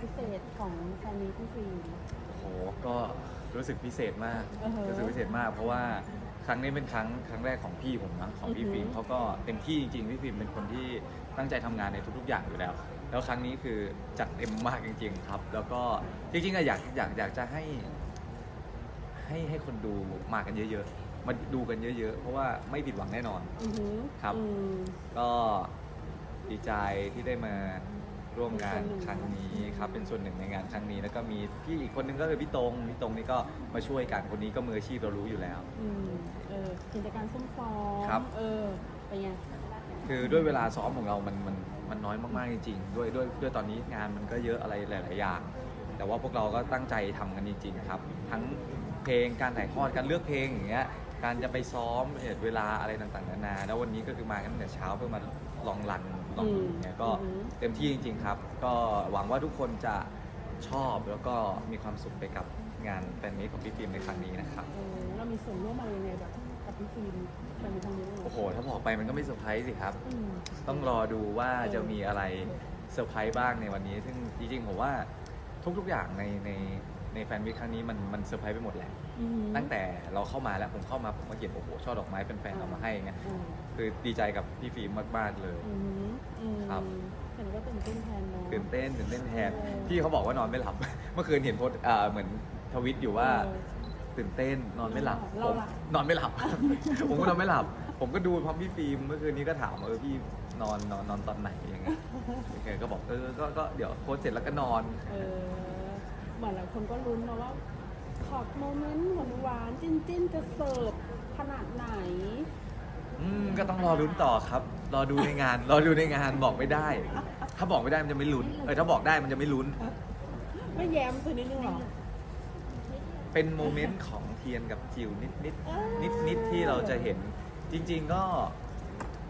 พิเศษของแฟนมีพี่ฟิล์ม โอ้โห ก็รู้สึกพิเศษมาก อือฮะรู้สึกพิเศษมาก เพราะว่าครั้งนี้เป็นครั้งครั้งแรกของพี่ผมนะของพี่อือฮึ ฟิล์มเขาก็เต็มที่จริงๆ พี่ฟิล์มเป็นคนที่ตั้งใจทำงานในทุกๆ อย่างอยู่แล้ว แล้วครั้งนี้คือจัดเต็มมากจริง ๆ ครับ แล้วก็จริงๆอะอยากอยากอยากจะให้ ให้ให้คนดูมากันเยอะๆ มาดูกันเยอะๆ เพราะว่าไม่ผิดหวังแน่นอน อือหือครับ อืมก็ดีใจที่ได้มา ร่วมงานเป็นส่วนหนึ่งครั้งนี้ครับเป็นส่วนหนึ่งในงานครั้งนี้ แล้วก็มีพี่อีกคนนึงก็คือพี่ตรงพี่ตรงนี่ก็มาช่วยกันคนนี้ก็มืออาชีพเรารู้อยู่แล้ว อืมเออกิจการส้มฟอมครับเออเป็นไง คือด้วยเวลาซ้อมของเรามันมันมันน้อยมากๆจริงๆด้วยด้วยด้วยตอนนี้งานมันก็เยอะอะไรหลาย ๆ อย่าง แต่ว่าพวกเราก็ตั้งใจทำกันจริงๆครับ ทั้งเพลงการถ่ายทอดการเลือกเพลงอย่างเงี้ยการจะไปซ้อมเวลาอะไรต่างๆนานาแล้ววันนี้ก็คือมากันตั้งแต่เช้าเพื่อมาลองรัน ลองดูอย่างเงี้ยก็อือหือ เต็มที่จริง ๆ ครับ ก็หวังว่าทุกคนจะชอบแล้วก็มีความสุขไปกับงานแฟนมีตของพี่ฟิล์มในครั้งนี้นะครับ เออเรามีส่วนร่วมอะไรยังไงแบบกับพี่ฟิล์มแฟนมีทางนี้บ้างไหมโอ้โห ถ้าบอกไปมันก็ไม่เซอร์ไพรส์สิครับ อืม ต้องรอดูว่าเออจะมีอะไรเซอร์ไพรส์บ้างในวันนี้ ซึ่งจริงๆผมว่าทุกๆอย่างในใน ในแฟนมิตครั้งนี้มันมันเซอร์ไพรส์ไปหมดแหละอืม ตั้งแต่เราเข้ามาแล้วผมเข้ามาผมก็เห็นโอ้โหช่อดอกไม้แฟนๆเอามาให้ไงอืม คือดีใจกับพี่ฟิล์มมากๆเลย อืมอืมครับ เห็นก็ตื่นเต้นแทนเนาะ ตื่นเต้นตื่นเต้นแทนเออ พี่เขาบอกว่านอนไม่หลับ เมื่อคืนเห็นโพสต์อ่าเหมือนทวิตอยู่ว่า เออ ตื่นเต้นนอนไม่หลับเราผมหลับ นอนไม่หลับ ผมก็นอนไม่หลับ ผมก็ดูพร้อมพี่ฟิล์มเมื่อคืนนี้ก็ถามเออพี่นอนนอนนอนตอนไหนอย่างเงี้ยแกก็บอกเออก็ก็เดี๋ยวโพสต์เสร็จแล้วก็นอน เออ เหมือนหลายคนก็ลุ้นนะว่าขอดโมเมนต์หวานๆจิ้นๆจะเสิร์ฟขนาดไหน อืมก็ต้องรอลุ้นต่อครับ รอดูในงาน รอดูในงานบอกไม่ได้ ถ้าบอกไม่ได้มันจะไม่ลุ้น เออถ้าบอกได้มันจะไม่ลุ้น ไม่แย้มสักนิดนึงหรอ เป็นโมเมนต์ของเทียนกับจิวนิดนิดเออนิดนิดที่เราจะเห็นจริง ๆ ก็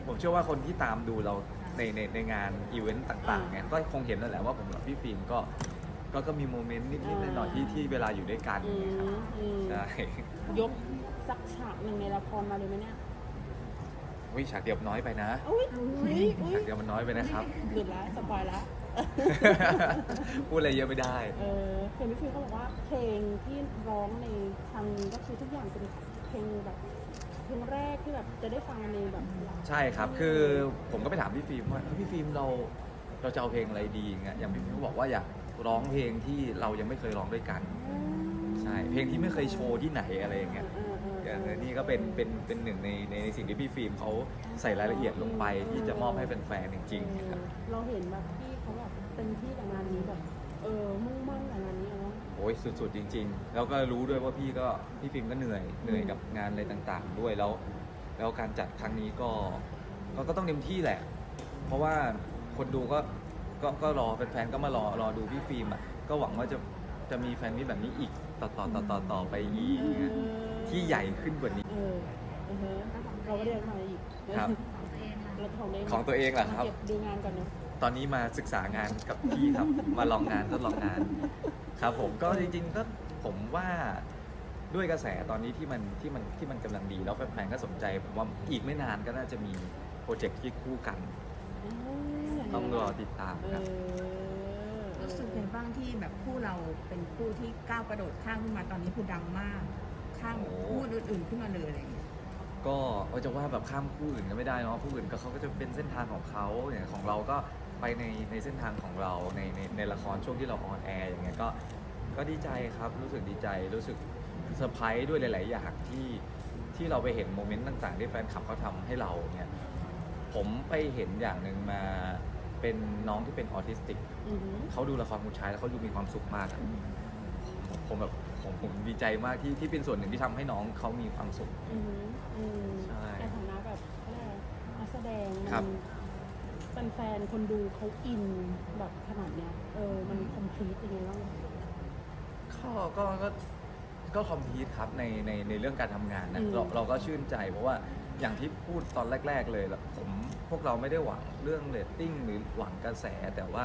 ผมเชื่อว่าคนที่ตามดูเราในในในงานอีเวนต์ต่างๆเนี่ยก็คงเห็นนั่นแหละว่าผมกับพี่ฟิล์มก็ ก็ก็มีโมเมนต์นิดนิดหน่อยๆที่ที่เวลาอยู่ด้วยกันอือย่างเงี้ยครับมอืมใช่ ยกสักฉากหนึ่งในละครมาเลยไหมเนี่ยวิฉากเดียวน้อยไปนะอุ้ยอุ้ยอุ้ยฉากเดียวมันน้อยไปนะครับ หลุดละสปอยละ พูดอะไรเยอะไม่ได้ เออเพลงพี่ฟิวเขาบอกว่าเพลงที่ร้องในครั้งนี้ก็คือทุกอย่างเป็นเพลงแบบเพลงแรกที่แบบจะได้ฟังในแบบใช่ครับ คือผมก็ไปถามพี่ฟิล์มว่าเอ้ยพี่ฟิล์มเราเราจะเอาเพลงอะไรดีอย่างเงี้ยอย่างพี่ฟิล์มก็บอกว่าอยาก ร้องเพลงที่เรายังไม่เคยร้องด้วยกัน ใช่เพลงที่ไม่เคยโชว์ที่ไหนอะไรอย่างเงี้ยเออเออเอเอออนี่ก็เป็นเป็นเป็นหนึ่งในในในสิ่งที่พี่ฟิล์มเขาใส่รายละเอียดลงไปที่จะมอบให้แฟนๆจริงๆครับเราเห็นแบบพี่เขาแบบเต็มที่กับงานนี้แบบเออมุ่งมั่นกับงานนี้เนาะโอ้ยสุดๆจริง ๆ แล้วก็รู้ด้วยว่าพี่ก็พี่ฟิล์มก็เหนื่อยเหนื่อยกับงานอะไรต่างๆ ด้วยแล้ว แล้วการจัดครั้งนี้ก็ก็ก็ต้องเต็มที่แหละ เพราะว่าคนดูก็ ก็ก็รอแฟนๆก็มารอรอดูพี่ฟิล์มอะก็หวังว่าจะจะมีแฟนมิตรแบบนี้อีกต่อต่อต่อต่อต่อไปอีกเงี้ยที่ใหญ่ขึ้นกว่านี้ เออเออเออเราก็เรียกมาอีกครับเราของเองของตัวเองเหรอครับ เก็บดูงานก่อนเนาะตอนนี้มาศึกษางานกับพี่ครับ มาลองงานทดลองงาน ครับผมก็จริง ๆ ก็ผมว่าด้วยกระแสตอนนี้ที่มันที่มันที่มันกำลังดีแล้วแฟนๆก็สนใจ ผมว่าอีกไม่นานก็น่าจะมีโปรเจกต์ที่คู่กัน ต้องรอติดตามเอครับ อรู้สึกยังไงบ้างที่แบบคู่เราเป็นคู่ที่ก้าวกระโดดข้ามขึ้นมาตอนนี้คือดังมาก ข้ามโอ้ คู่อื่นๆขึ้นมาเลยอะไรอย่างเงี้ยก็ก็จะว่าแบบข้ามคู่อื่นก็ไม่ได้เนาะคู่อื่นก็เขาก็จะเป็นเส้นทางของเขาอย่างของเราก็ไปในในเส้นทางของเราในในในละครช่วงที่เราออนแอร์อย่างเงี้ยก็ก็ดีใจครับรู้สึกดีใจรู้สึกเซอร์ไพรส์ด้วยหลาย ๆ อย่างที่ที่เราไปเห็นโมเมนต์ต่าง ๆ ที่แฟนคลับเขาทำให้เราเนี่ย ผมไปเห็นอย่างหนึ่งมาเป็นน้องที่เป็นออทิสติกอือหือ เขาดูละครคุณชายแล้วเขาดูมีความสุขมากอะผมแบบผมผมดีใจมากที่ที่เป็นส่วนหนึ่งที่ทำให้น้องเขามีความสุข อือหืออืมใช่ในฐานะแบบเขาเรียกอะไรนักแสดงครับ มันแฟนๆคนดูเขาอินแบบขนาดเนี้ย เออ มันคอมพลีทยังไงบ้าง ก็ก็ก็ก็คอมพีทครับในในในเรื่องการทำงานนะอืมเราเราก็ชื่นใจเพราะว่า อย่างที่พูดตอนแรก ๆ เลยละผมพวกเราไม่ได้หวังเรื่องเรตติ้งหรือหวังกระแส แต่ว่า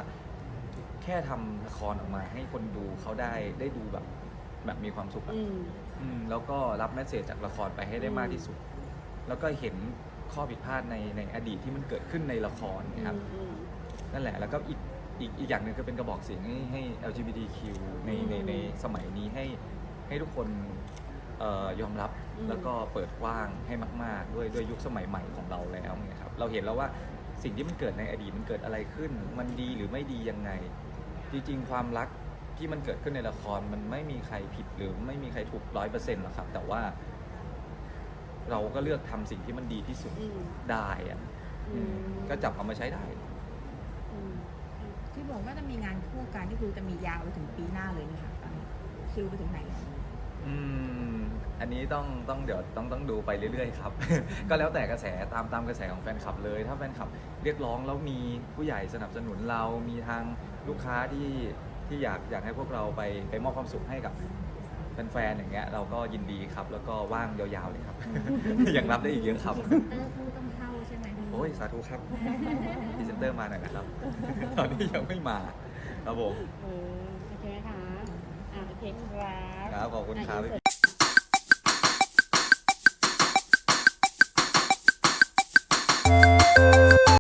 แค่ทำละครออกมาให้คนดูเขาได้ได้ดูแบบแบบมีความสุขอะอืม อืมแล้วก็รับแมสเซจจากละครไปให้ได้มากที่สุด แล้วก็เห็นข้อผิดพลาดในในอดีตที่มันเกิดขึ้นในละครนะครับ อืม นั่นแหละ แล้วก็อีกอีกอีกอย่างหนึ่งก็เป็นกระบอกเสียงให้ให้ LGBTQ ในในในสมัยนี้ให้ให้ทุกคนเอ่อ ยอมรับอืม แล้วก็เปิดกว้างให้มาก ๆ ด้วยด้วยยุคสมัยใหม่ของเราแล้วเนี่ยครับเราเห็นแล้วว่าสิ่งที่มันเกิดในอดีตมันเกิดอะไรขึ้น มันดีหรือไม่ดียังไง จริงๆ ความรักที่มันเกิดขึ้นในละครมันไม่มีใครผิดหรือไม่มีใครถูกร้อยเปอร์เซ็นต์หรอกครับ แต่ว่า เราก็เลือกทำสิ่งที่มันดีที่สุดอืมได้อะอืมก็จับเอามาใช้ได้ อืมที่บอกว่าจะมีงานคู่กันที่คือจะมียาวไปถึงปีหน้าเลยนะคะตอนนี้คิวไปถึงไหนแล้ว อืมอันนี้ต้องต้องเดี๋ยวต้องต้องดูไปเรื่อยๆครับ ก็แล้วแต่กระแสตามตามกระแสของแฟนคลับเลย ถ้าแฟนคลับเรียกร้องแล้วมีผู้ใหญ่สนับสนุนเรา มีทางลูกค้าที่ที่อยากอยากให้พวกเราไปไปมอบความสุขให้กับแฟนๆอย่างเงี้ยเราก็ยินดีครับ แล้วก็ว่างยาวๆเลยครับ ยังรับได้อีกเยอะครับเตอร์คู่ต้องเข้าใช่ไหมโอ้ยสาธุครับพรีเซนเตอร์มาหน่อยนะครับ ตอนนี้ยังไม่มาครับผม เออโอเคไหมคะอ่า โอเคครับ ครับขอบคุณครับอะ insert